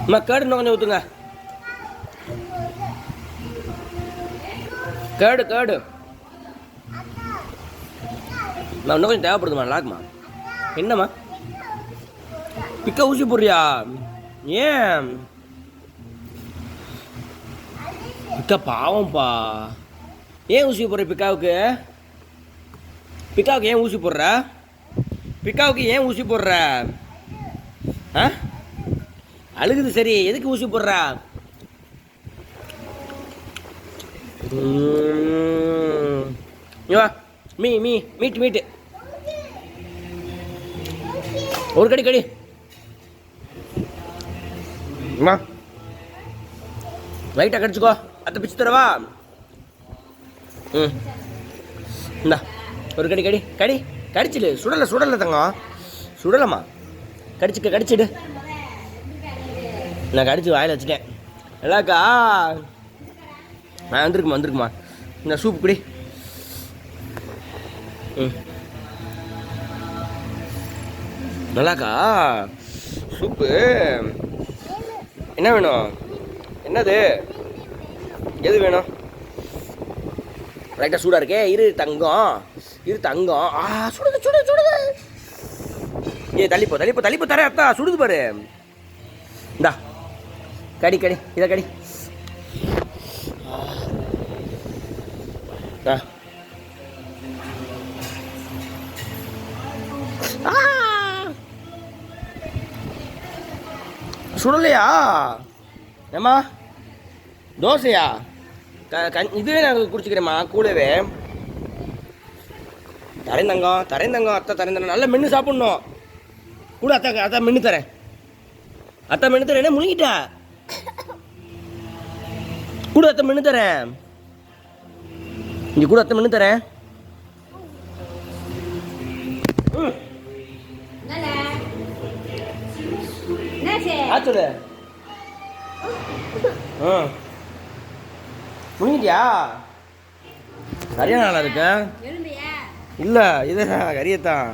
அம்மா கேடு இன்னும் கொஞ்சம் ஊற்றுங்க கேடு கேடு நான் இன்னும் கொஞ்சம் தேவைப்படுதுமா நல்லாக்குமா என்னம்மா பிக்க ஊசி போடுறியா ஏன் பிக்கா பாவம்ப்பா ஏன் ஊசி போடுற பிக்காவுக்கு பிக்காவுக்கு ஏன் ஊசி போடுற? பிக்காவுக்கு ஏன் ஊசி போடுற? ஆ? அழுகுது சரி எதுக்கு ஊசி போடுற? வா. மீ மீ மீட்டு மீட்டு. ஒரு கடி கடி. அம்மா லைட்டாக கடிச்சுக்கோ. அத்தை பிச்சு தரவா? ம். இந்தா. ஒரு கடி கடி கடி. கடிச்சிடு. சுடலை சுடலை தங்கம். சுடலைம்மா. கடிச்சுக்க கடிச்சிடு. நான் கடிச்சு வாயில் வச்சுட்டேன். நல்லாக்கா நான் வந்துருக்குமா வந்துருக்குமா? இந்த சூப் குடி. ம். நல்லாக்கா. சூப்பு. என்ன வேணும்? என்னது? எது வேணும்? லைட்டாக சூடாக இருக்கே. இரு தங்கம். இரு தங்கம். ஆ சுடுது சுடுது சுடுது. ஏ தள்ளிப்போ தள்ளிப்போ தள்ளிப்போ தரேன் அத்தா சுடுது பாரு. இந்தா. கடி கடி இதை கடி. ஆ. சுடலையா? ஏம்மா தோசையா? இதுவே நான் குடிச்சிக்கிறேம்மா கூடவே. தரேன் தங்கம் தரேன் தங்கம் அத்தை தரேன் தரேன் நல்லா மென்று சாப்பிட்ணும். கூட அத்தை அத்தை மென்று தரேன். அத்தை மென்று தரேன். முழுங்கிட்டா? கூட அத்தை மென்று தரேன். இங்கே கூட அத்தை மென்று தரேன்? என்னாச்சு? ஆச்சுடு ஆ. முழுங்கிட்டியா சரியான நாளா இருக்க? இல்லை இது கரியத்தான்.